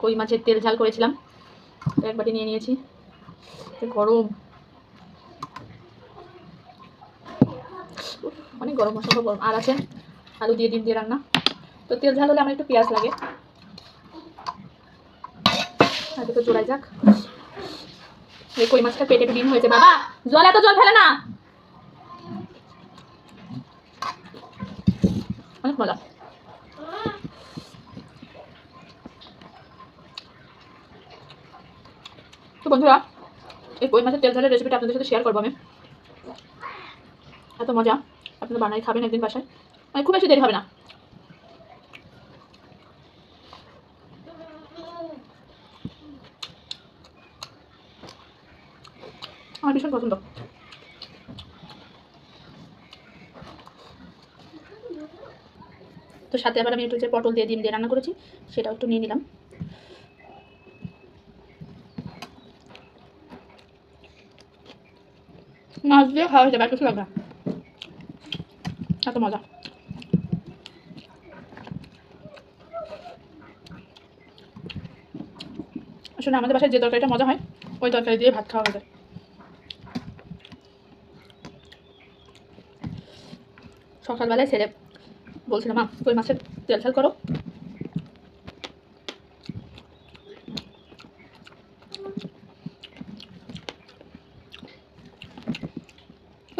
কই মাছের তেল ঝাল করেছিলাম। এক বাটি নিয়ে নিয়েছি। গরম। অনেক গরম মশলা গরম। আর আছে আলু দিয়ে ডিম দিয়ে রান্না। তো তেল ঝাল হলে আমার একটু পেঁয়াজ লাগে। তো জোড়াই যাক। এই কই মাছটা পেটে একটু ডিম হয়েছে। বাবা, জল এত জল ফেলে না। অনেক মজা। তো বন্ধুরা, এই কই মাছের তেল ঝালের রেসিপিটা আপনাদের সাথে শেয়ার করব আমি। এত মজা। আপনারা বানাই খাবেন একদিন বাসায়। মানে খুব বেশি দেরি হবে না। আমার ভীষণ পছন্দ। তো সাথে আবার আমি একটু যে পটল দিয়ে, ডিম দিয়ে রান্না করেছি, সেটাও একটু নিয়ে নিলাম। মাছ দিয়ে খাওয়া হয়ে যাবে কিছু লাগবে এত মজা আসলে আমাদের বাসায় যে তরকারিটা মজা হয় ওই তরকারি দিয়ে ভাত খাওয়া যায় সকালবেলায় ছেলে বলছিল মা ওই মাছের তেল ঝাল করো তো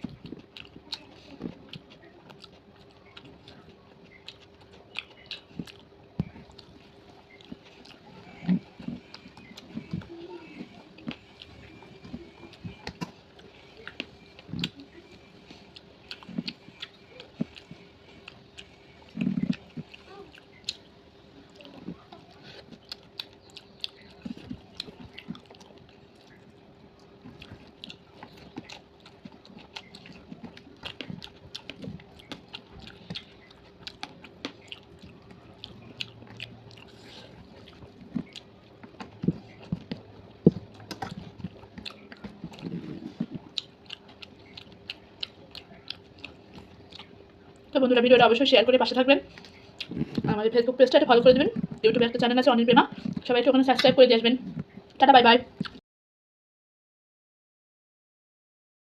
তো বন্ধুরা ভিডিওটা অবশ্যই শেয়ার করে পাশে থাকবেন। আমাদের ফেসবুক পেজটা ফলো করে দেবেন। ইউটিউবে একটা চ্যানেল আছে অনিল প্রেমা সবাই একটু ওখানে সাবস্ক্রাইব করে দিয়ে আসবেন। Tata bye bye